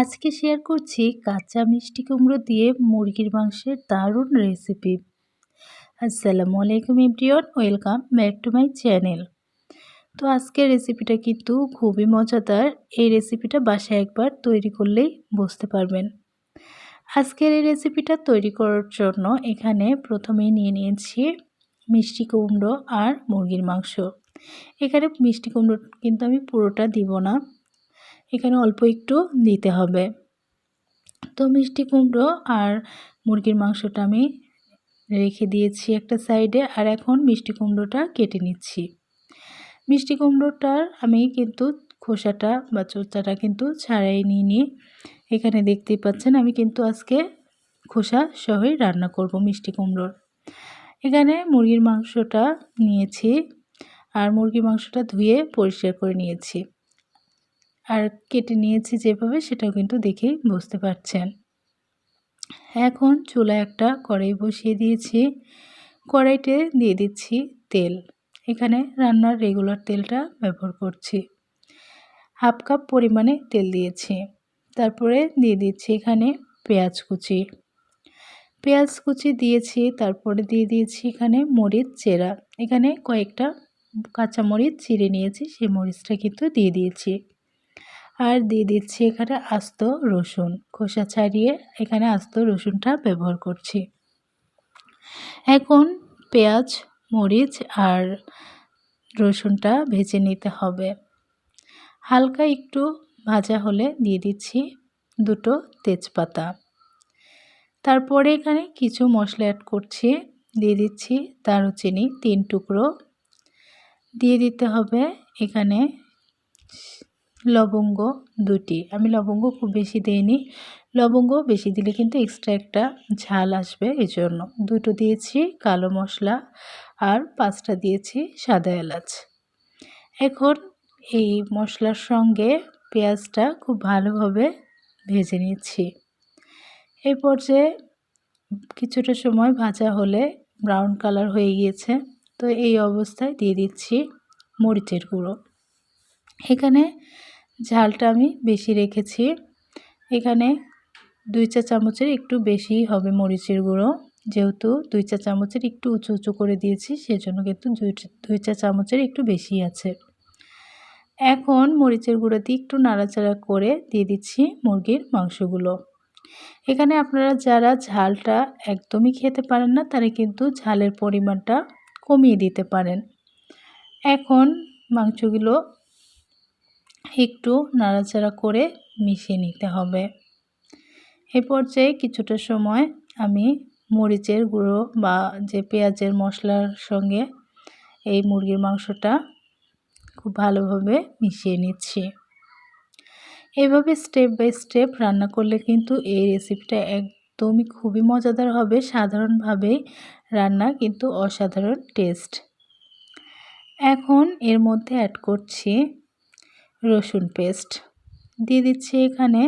আজকে শেয়ার করছি কাঁচা মিষ্টি কুমড়ো দিয়ে মুরগির মাংসের দারুণ রেসিপি আসসালামু আলাইকুম everyone, welcome back to my channel. তো আজকের রেসিপিটা কিন্তু খুবই মজাদার। এই রেসিপিটা বাসায় একবার তৈরি করলেই বুঝতে পারবেন। আজকের এই রেসিপিটা তৈরি করার জন্য এখানে প্রথমেই নিয়ে নিয়েছি মিষ্টি কুমড়ো আর মুরগির মাংস। এখানে মিষ্টি কুমড়ো কিন্তু আমি পুরোটা দিব না। এখানে অল্প একটু দিতে হবে। তো মিষ্টি কুমড়ো আর মুরগির মাংসটা আমি রেখে দিয়েছি একটা সাইডে আর এখন মিষ্টি কুমড়োটা কেটে নিচ্ছি। মিষ্টি কুমড়োটার আমি কিন্তু খোসাটা বা চোচাটা কিন্তু ছাড়াই নিয়ে নিই এখানে দেখতেই পাচ্ছেন আমি কিন্তু আজকে খোসা সহই রান্না করব মিষ্টি কুমড়োর। এখানে মুরগির মাংসটা নিয়েছি আর মুরগির মাংসটা ধুয়ে পরিষ্কার করে নিয়েছি। আর কেটে নিয়েছি যেভাবে, সেটাও কিন্তু দেখেই বুঝতে পারছেন। এখন চুলা একটা কড়াই বসিয়ে দিয়েছি। কড়াইতে দিয়ে দিচ্ছি তেল। এখানে রান্নার রেগুলার তেলটা ব্যবহার করছি। হাফ কাপ পরিমাণে তেল দিয়েছি। তারপরে দিয়ে দিচ্ছি এখানে পেঁয়াজ কুচি। পেঁয়াজ কুচি দিয়েছি, তারপরে দিয়ে দিয়েছি এখানে মরিচ চেরা। এখানে কয়েকটা কাঁচা মরিচ চিড়ে নিয়েছি, সেই মরিচটা কিন্তু দিয়ে দিয়েছি। আর দিয়ে দিচ্ছি এখানে আস্ত রসুন। খোসা ছাড়িয়ে এখানে আস্ত রসুনটা ব্যবহার করছি। এখন পেঁয়াজ, মরিচ আর রসুনটা ভেজে নিতে হবে। হালকা একটু ভাজা হলে দিয়ে দিচ্ছি দুটো তেজপাতা। তারপরে এখানে কিছু মশলা অ্যাড করছি। দিয়ে দিচ্ছি দারুচিনি তিন টুকরো। দিয়ে দিতে হবে এখানে লবঙ্গ দুটি আমি লবঙ্গ খুব বেশি দিইনি। লবঙ্গ বেশি দিলে কিন্তু এক্সট্রা একটা ঝাল আসবে এই জন্য দুটো দিয়েছি কালো মশলা আর পাঁচটা দিয়েছি সাদা এলাচ। এখন এই মশলার সঙ্গে পেঁয়াজটা খুব ভালোভাবে ভেজে নিচ্ছি। এই পর্যায়ে কিছুটা সময় ভাজা হলে ব্রাউন কালার হয়ে গিয়েছে, তো এই অবস্থায় দিয়ে দিচ্ছি মরিচের গুঁড়ো। এখানে ঝালটা আমি বেশি রেখেছি। এখানে দুই চা চামচের একটু বেশি হবে মরিচের গুঁড়ো। যেহেতু দুই চা চামচের একটু উঁচু উঁচু করে দিয়েছি, সেজন্য কিন্তু দুই চা চামচের একটু বেশি আছে। এখন মরিচের গুঁড়ো দিয়ে একটু নাড়াচাড়া করে দিয়ে দিচ্ছি মুরগির মাংসগুলো। এখানে আপনারা যারা ঝালটা একদমই খেতে পারেন না, তারা কিন্তু ঝালের পরিমাণটা কমিয়ে দিতে পারেন। এখন মাংসগুলো একটু নাড়াচাড়া করে মিশিয়ে নিতে হবে। এ পর্যায়ে কিছুটা সময় আমি মরিচের গুঁড়ো বা যে পেঁয়াজের মশলার সঙ্গে এই মুরগির মাংসটা খুব ভালোভাবে মিশিয়ে নিচ্ছি। এভাবে স্টেপ বাই স্টেপ রান্না করলে কিন্তু এই রেসিপিটা একদমই খুবই মজাদার হবে। সাধারণভাবেই রান্না কিন্তু অসাধারণ টেস্ট এখন এর মধ্যে অ্যাড করছি রসুন পেস্ট। দিয়ে দিচ্ছি এখানে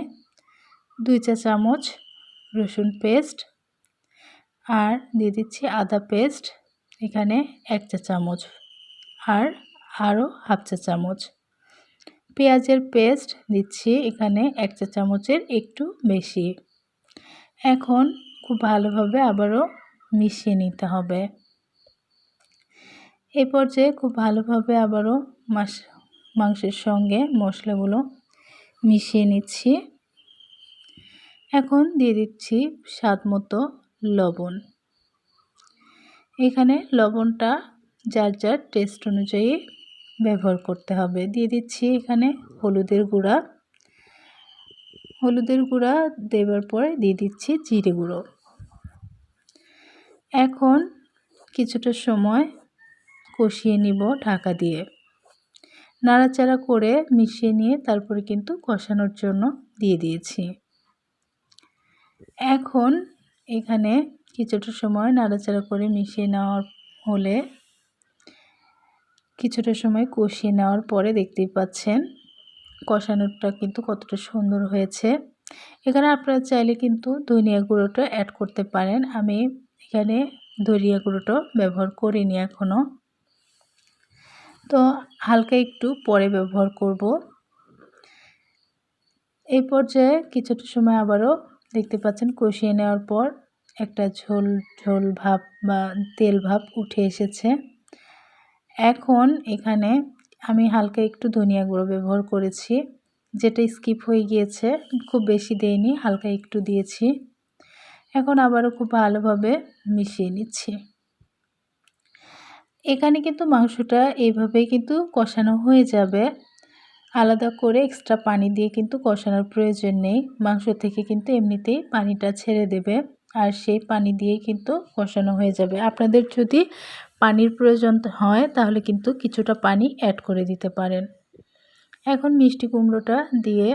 দুই চা চামচ রসুন পেস্ট। আর দিয়ে দিচ্ছি আদা পেস্ট, এখানে এক চা চামচ। আর আরও হাফ চা চামচ। পেঁয়াজের পেস্ট দিচ্ছি এখানে এক চা চামচের একটু বেশি। এখন খুব ভালোভাবে আবারও মিশিয়ে নিতে হবে। এ পর্যায়ে খুব ভালোভাবে আবারও মাস মাংসের সঙ্গে মশলাগুলো মিশিয়ে নিচ্ছি। এখন দিয়ে দিচ্ছি স্বাদ মতো লবণ। এখানে লবণটা যার যার টেস্ট অনুযায়ী ব্যবহার করতে হবে। দিয়ে দিচ্ছি এখানে হলুদের গুঁড়া। হলুদের গুঁড়া দেবার পরে দিয়ে দিচ্ছি জিরে গুঁড়ো। এখন কিছুটা সময় কষিয়ে নিব ঢাকা দিয়ে। নাড়াচাড়া করে মিশিয়ে নিয়ে তারপরে কিন্তু কষানোর জন্য দিয়ে দিয়েছি। এখন এখানে কিছুটা সময় নাড়াচাড়া করে মিশিয়ে নেওয়ার হলে কিছুটা সময় কষিয়ে নেওয়ার পরে দেখতেই পাচ্ছেন কষানোটা কিন্তু কতটা সুন্দর হয়েছে। এখানে আপনারা চাইলে কিন্তু ধনিয়া গুঁড়োটা অ্যাড করতে পারেন। আমি এখানে ধনিয়া গুঁড়োটা ব্যবহার করিনি এখনও তো হালকা একটু পরে ব্যবহার করব। এই পর্যায়ে কিছুটা সময় আবারও দেখতে পাচ্ছেন কষিয়ে নেওয়ার পর একটা ঝোল ঝোল ভাব বা তেল ভাব উঠে এসেছে। এখন এখানে আমি হালকা একটু ধনিয়া গুঁড়ো ব্যবহার করেছি, যেটা স্কিপ হয়ে গিয়েছে, খুব বেশি দেইনি, হালকা একটু দিয়েছি। এখন আবারও খুব ভালোভাবে মিশিয়ে নিচ্ছি। এখানে কিন্তু মাংসটা এইভাবেই কিন্তু কষানো হয়ে যাবে। আলাদা করে এক্সট্রা পানি দিয়ে কিন্তু কষানোর প্রয়োজন নেই। মাংস থেকে কিন্তু এমনিতেই পানিটা ছেড়ে দেবে আর সেই পানি দিয়েই কিন্তু কষানো হয়ে যাবে। আপনাদের যদি পানির প্রয়োজন হয় তাহলে কিন্তু কিছুটা পানি অ্যাড করে দিতে পারেন। এখন মিষ্টি কুমড়োটা দিয়ে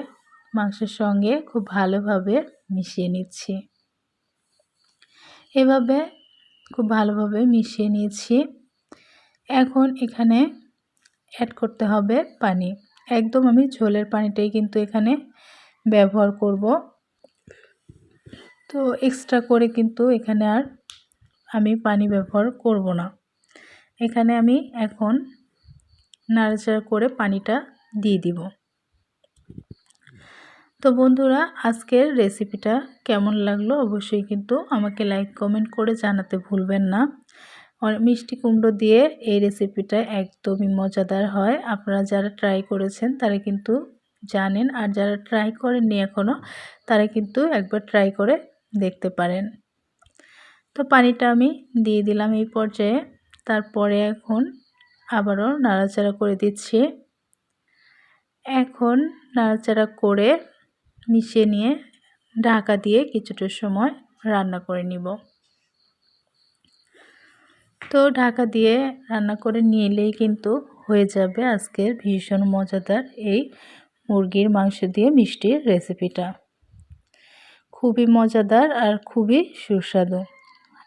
মাংসের সঙ্গে খুব ভালোভাবে মিশিয়ে নিচ্ছি। এভাবে খুব ভালোভাবে মিশিয়ে নিয়েছি। এখন এখানে অ্যাড করতে হবে পানি। একদম আমি ঝোলের পানিটাই কিন্তু এখানে ব্যবহার করব। তো এক্সট্রা করে কিন্তু এখানে আর আমি পানি ব্যবহার করব না। এখানে আমি এখন নাড়াচাড়া করে পানিটা দিয়ে দিব। তো বন্ধুরা, আজকের রেসিপিটা কেমন লাগল অবশ্যই কিন্তু আমাকে লাইক কমেন্ট করে জানাতে ভুলবেন না। মিষ্টি কুমড়ো দিয়ে এই রেসিপিটা একদমই মজাদার হয়। আপনারা যারা ট্রাই করেছেন, তারা কিন্তু জানেন। আর যারা ট্রাই করেননি এখনও তারা কিন্তু একবার ট্রাই করে দেখতে পারেন। তো পানিটা আমি দিয়ে দিলাম এই পর্যায়ে। তারপরে এখন আবারও নাড়াচাড়া করে দিচ্ছি। এখন নাড়াচাড়া করে মিশিয়ে নিয়ে ঢাকা দিয়ে কিছুটা সময় রান্না করে নিব। তো ঢাকা দিয়ে রান্না করে নিলেই কিন্তু হয়ে যাবে আজকের ভীষণ মজাদার এই মুরগির মাংস দিয়ে মিষ্টির রেসিপিটা। খুবই মজাদার আর খুবই সুস্বাদু।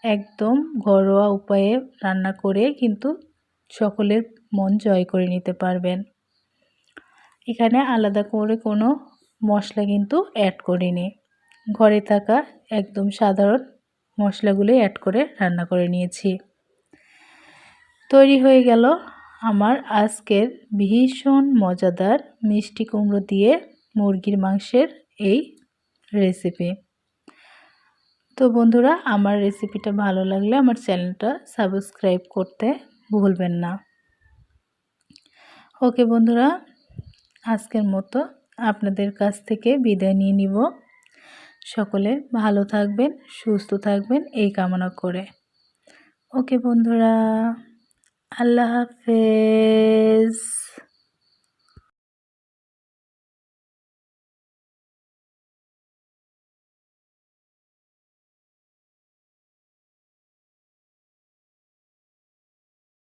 একদম ঘরোয়া উপায়ে রান্না করে কিন্তু সকলের মন জয় করে নিতে পারবেন। এখানে আলাদা করে কোনো মশলা কিন্তু অ্যাড করিনি। ঘরে থাকা একদম সাধারণ মশলাগুলোই অ্যাড করে রান্না করে নিয়েছি। তৈরি হয়ে গেল আমার আজকের ভীষণ মজাদার মিষ্টি কুমড়ো দিয়ে মুরগির মাংসের এই রেসিপি তো বন্ধুরা, আমার রেসিপিটা ভালো লাগলে আমার চ্যানেলটা সাবস্ক্রাইব করতে ভুলবেন না। ওকে বন্ধুরা, আজকের মতো আপনাদের কাছ থেকে বিদায় নিয়ে নিব। সকলে ভালো থাকবেন, সুস্থ থাকবেন, এই কামনা করে। ওকে বন্ধুরা। আল্লাহ হাফেজ।